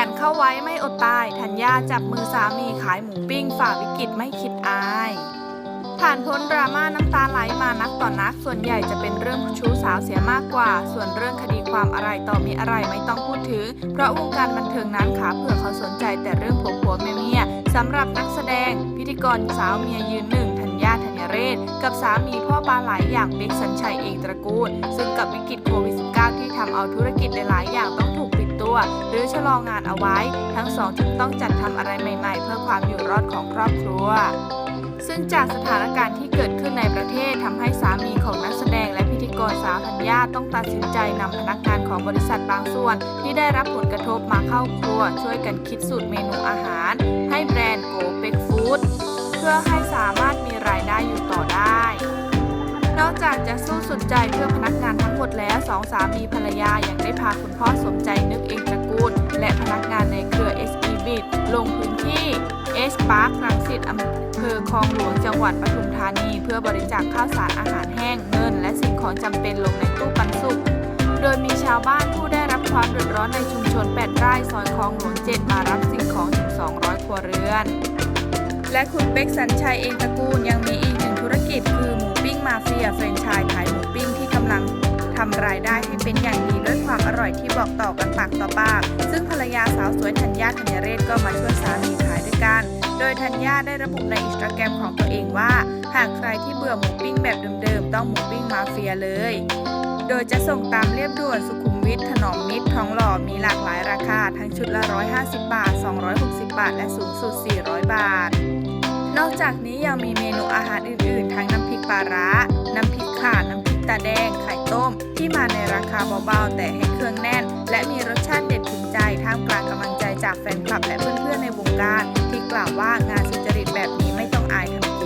ยนเข้าไว้ไม่อดตายธัญญาจับมือสามีขายหมูปิ้งฝ่าวิกฤตไม่คิดอาย ผ่านพ้นดราม่าน้ำตาไหลมานักต่อนนัก ส่วนใหญ่จะเป็นเรื่องชู้สาวเสียมากกว่า ส่วนเรื่องคดีความอะไรต่อมีอะไรไม่ต้องพูดถึง เพราะวงการบันเทิงนั้นขาเผื่อเขาสนใจแต่เรื่องผัวผัวเมียเมียสำหรับนักแสดง พิธีกรสาวเมียยืนหนึ่งธัญญาธัญเรศ กับสามีพ่อปลาไหลอย่างเบกสัญชัยเองตระกูล ซึ่งกับวิกฤตโควิด -19 ที่ทำเอาธุรกิจหลายๆอย่างต้องถูกปิด ว หรือชะลองานเอาไว้ ทั้งสองจึงต้องจัดทำอะไรใหม่ๆ เพื่อความอยู่รอดของครอบครัว ซึ่งจากสถานการณ์ที่เกิดขึ้นในประเทศทำให้สามีของนักแสดงและพิธีกรสาวธัญญาต้องตัดสินใจนำพนักงานของบริษัทบางส่วน ที่ได้รับผลกระทบมาเข้าครัว ช่วยกันคิดสูตรเมนูอาหาร ให้แบรนด์โกเป็กฟู้ดเพื่อให้สามารถมีรายได้อยู่ต่อได้นอกจากจะสู้สุดใจเพื่อพนักงานทั้งหมดแล้วสองสามีภรรยายังได้พาคุณพ่อสมใจนึก ลงพื้นที่ S Park รังสิตอำเภอคลองหลวงจังหวัดปทุมธานี เพื่อบริจาคข้าวสารอาหารแห้งเงิน และสิ่งของจำเป็นลงในตู้ปันสุก โดยมีชาวบ้านผู้ได้รับความเดือดร้อนในชุมชน 8 ไร่ซอยคลองหลวง 7 มารับสิ่งของถึง200 ครัวเรือน และคุณเป็กสัญชัยเองตระกูลยังมีอีกหนึ่งธุรกิจ คือหมูปิ้งมาเฟียแฟรนไชส์ขายหมูปิ้งที่กำลังทำรายได้ให้เป็นอย่างดีด้วย ความอร่อยที่บอกต่อกันปากต่อปาก ซึ่งภรรยาสาวสวยธัญญาธัญเรศก็มาช่วยสามีขายด้วยกัน โดยธัญญาได้ระบุในอินสตาแกรมของตัวเองว่า หากใครที่เบื่อหมูปิ้งแบบเดิมๆ ต้องหมูปิ้งมาเฟียเลย โดยจะส่งตามเรียบด่วนสุขุมวิทถนอมมิตรทองหล่อมีหลากหลายราคา ทั้งชุดละ 150 บาท 260 บาท และสูงสุด 400 บาท นอกจากนี้ยังมีเมนูอาหารอื่นๆ ทั้งน้ำพริกปลาร้าน้ำพริกข่าน้ำพริกตาแดงไข่ ราเบาๆ แต่ให้เครื่องแน่น และมีรสชาติเด็ดถึงใจท่ามกลางกำลังใจจากแฟนคลับและเพื่อนๆในวงการ ที่กล่าวว่างานสุจริตแบบนี้ไม่ต้องอายทั้ง